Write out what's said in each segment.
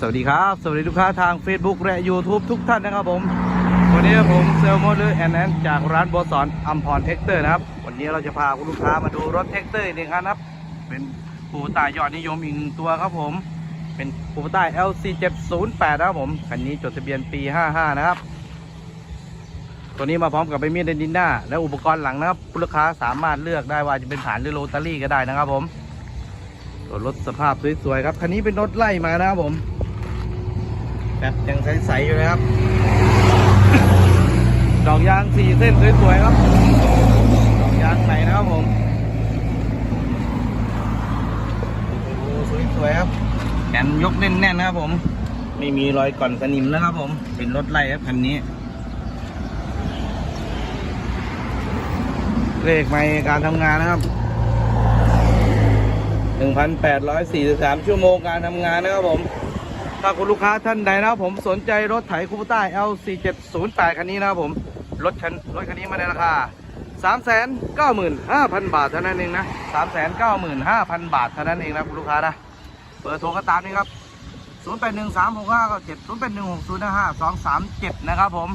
สวัสดีครับ สวัสดีลูกค้าทาง Facebook และ YouTube ทุกท่านนะครับผม วันนี้ผมเซลโมเดอร์แอนแอนจากร้านโบสอนอัมพรเทคเตอร์นะครับ วันนี้เราจะพาคุณลูกค้ามาดูรถเทคเตอร์หนึ่งคันครับ เป็นปูตายอดนิยมอีกหนึ่งตัวครับผม เป็นปูตาย LC 708นะครับผม คันนี้จดทะเบียนปี 55 นะครับ ตัวนี้มาพร้อมกับใบมีดเดนดินหน้า และอุปกรณ์หลังนะครับคุณลูกค้าสามารถเลือกได้ว่าจะเป็นฐานหรือโรตารี่ก็ได้นะครับผมรถสภาพสวยๆครับ คันนี้เป็นรถไล่มานะครับผม แบบยังใสๆอยู่เลยครับ ดอกยางสี่เส้นสวยๆครับ ดอกยางใหม่นะครับผมโอ้สวยๆครับแขนยกแน่นๆนะครับผม ไม่มีรอยก่อนสนิมนะครับผม เป็นรถไล่ครับคันนี้ เลขไม่การทำงานนะครับ 1,843 ชั่วโมงการทำงานนะครับผม ถ้าคุณลูกค้าท่านใดนะครับผมสนใจรถไถคูปต้า L4708 คันนี้นะครับผมรถคันรถคันนี้มาในราคา 395,000 บาทเท่านั้นเองนะ 395,000 บาทเท่านั้นเองนะคุณลูกค้านะเปิดโทรก็ตามนี้ครับ08136597 0816055237 นะครับผม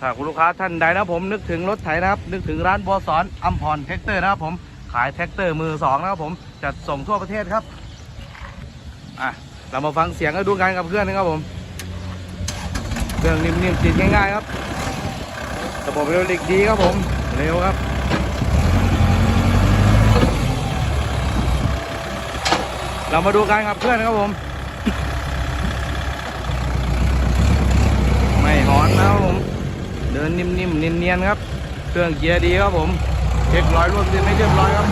ถ้าคุณลูกค้าท่านใดนะผมนึกถึงรถไถนะครับ นึกถึงร้านบัวสอนอัมพรแท็กเตอร์นะครับผมขายแท็กเตอร์มือสองนะครับผมจัดส่งทั่วประเทศครับอะ เรามาฟังเสียงแล้วดูกันกับเพื่อนนะครับผมเครื่องนิ่มๆติดง่ายๆครับระบบเร็วเลิกดีครับผม เร็วครับเรามาดูกันกับเพื่อนครับผม ไม่หอนนะครับผม เดินนิ่มๆเนียนๆครับ เครื่องเกียร์ดีครับผม เช็คร้อยรวมเส้นให้เรียบร้อยครับ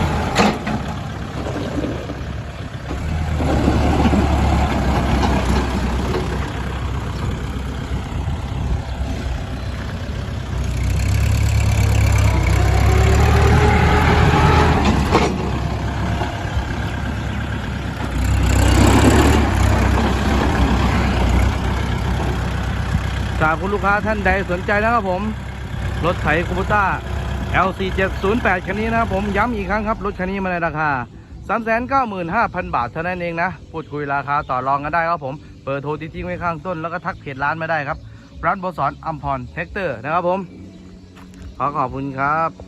จากคุณลูกค้าท่านใดสนใจนะครับผม รถไถคูปต้า LC 708 คันนี้นะครับผมย้ำอีกครั้งครับ รถคันนี้มาในราคา 395,000 บาทเท่านั้นเองนะ พูดคุยราคาต่อรองกันได้ครับผม เปิดโทรที่ทิ้งไว้ข้างต้นแล้วก็ทักเพจร้านมาได้ครับ ร้านบสอนอัมพรเทคเตอร์นะครับผม ขอขอบคุณครับ